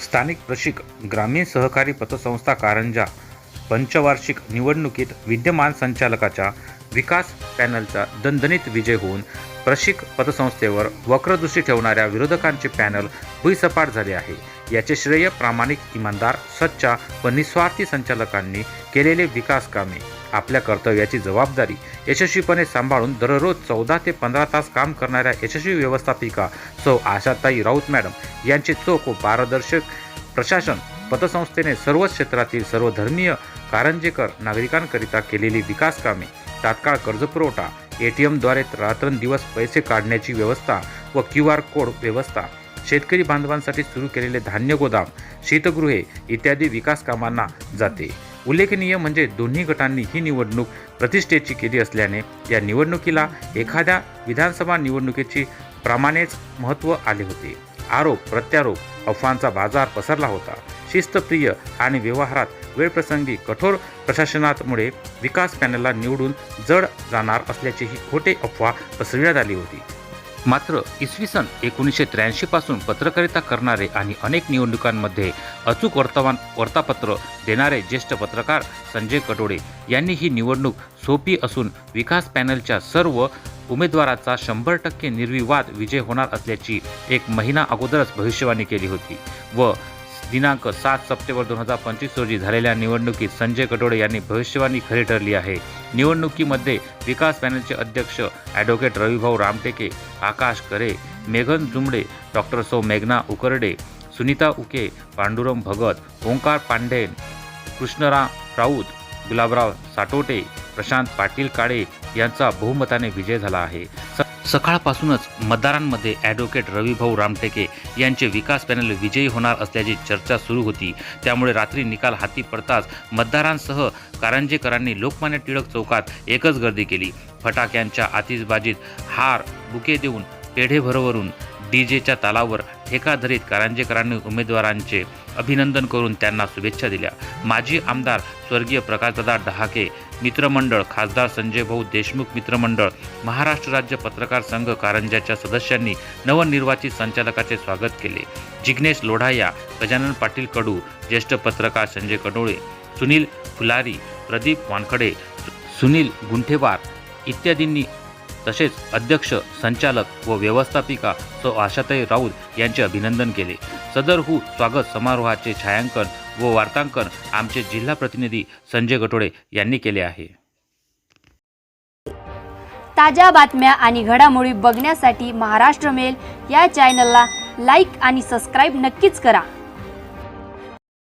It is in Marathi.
स्थानिक प्रशिक ग्रामीण सहकारी पतसंस्था कारंजा पंचवार्षिक निवडणुकीत विद्यमान संचालकाच्या विकास पॅनलचा दणदणीत विजय होऊन प्रशिक पतसंस्थेवर वक्रदृष्टी ठेवणाऱ्या विरोधकांचे पॅनल भुईसपाट झाले आहे. याचे श्रेय प्रामाणिक इमानदार सच्चा व निस्वार्थी संचालकांनी केलेले विकास कामे आपल्या कर्तव्याची जबाबदारी यशस्वीपणे सांभाळून दररोज चौदा ते पंधरा तास काम करणाऱ्या यशस्वी व्यवस्थापिका सौ आशाताई राऊत मॅडम यांचे चोख व पारदर्शक प्रशासन पतसंस्थेने सर्वच क्षेत्रातील सर्व धर्मीय कारंजेकर नागरिकांकरिता केलेली विकास कामे तात्काळ कर्जपुरवठा ए टी एमद्वारे रात्रंदिवस पैसे काढण्याची व्यवस्था व क्यू आर कोड व्यवस्था शेतकरी बांधवांसाठी सुरू केलेले धान्य गोदाम शीतगृहे इत्यादी विकास कामांना जाते. उल्लेखनीय म्हणजे दोन्ही गटांनी ही निवडणूक प्रतिष्ठेची केली असल्याने या निवडणुकीला एखाद्या विधानसभा निवडणुकीची प्रमाणेच महत्त्व आले होते. आरोप प्रत्यारोप अफवांचा बाजार पसरला होता. शिस्तप्रिय आणि व्यवहारात वेळप्रसंगी कठोर प्रशासनामुळे विकास पॅनलला निवडून जड जाणार असल्याचीही खोटे अफवा पसरविण्यात आली होती. मात्र इसवी सन एकोणीसशे त्र्याऐंशीपासून पत्रकारिता करणारे आणि अनेक निवडणुकांमध्ये अचूक वर्तमान वार्तापत्र देणारे ज्येष्ठ पत्रकार संजय कटोडे यांनी ही निवडणूक सोपी असून विकास पॅनलच्या सर्व उमेदवाराचा शंभर टक्के निर्विवाद विजय होणार असल्याची एक महिना अगोदरच भविष्यवाणी केली होती व दिनांक सात सप्टेंबर दोन हजार पंचवीस रोजी झालेल्या निवडणुकीत संजय कटोडे यांनी भविष्यवाणी खरी ठरली आहे. निवडणुकीमध्ये विकास पॅनलचे अध्यक्ष ॲडव्होकेट रविभाऊ रामटेके आकाश करे मेघन जुमडे डॉक्टर सौ मेघना उकरडे सुनीता उके पांडुरंग भगत ओंकार पांडेन कृष्णराम राऊत गुलाबराव साटोटे प्रशांत पाटील काळे यांचा बहुमताने विजय झाला आहे. स- सकाळपासूनच मतदारांमध्ये ॲडव्होकेट रविभाऊ रामटेके यांचे विकास पॅनल विजयी होणार असल्याची चर्चा सुरू होती. त्यामुळे रात्री निकाल हाती पडताच मतदारांसह कारंजेकरांनी लोकमान्य टिळक चौकात एकच गर्दी केली. फटाक्यांच्या आतिषबाजीत हार बुके देऊन पेढे भरवरून डीजेच्या तालावर ठेका धरीत कारंजेकरांनी उमेदवारांचे अभिनंदन करून त्यांना शुभेच्छा दिल्या. माजी आमदार स्वर्गीय प्रकाशदादा डहाके मित्रमंडळ खासदार संजय भाऊ देशमुख मित्रमंडळ महाराष्ट्र राज्य पत्रकार संघ कारंजाच्या सदस्यांनी नवनिर्वाचित संचालकाचे स्वागत केले. जिग्नेश लोढाया गजानन पाटील कडू ज्येष्ठ पत्रकार संजय कडोळे सुनील फुलारी प्रदीप वानखडे सुनील गुंठेवार इत्यादींनी तसेच अध्यक्ष संचालक व व्यवस्थापिका सौ आशाताई राऊत यांचे अभिनंदन केले. सदरहू स्वागत समारोहाचे छायांकन व वार्तांकन आमचे जिल्हा प्रतिनिधी संजय गटोडे यांनी केले आहे. ताज्या बातम्या आणि घडामोडी बघण्यासाठी महाराष्ट्र मेल या चॅनलला लाईक आणि सबस्क्राईब नक्कीच करा.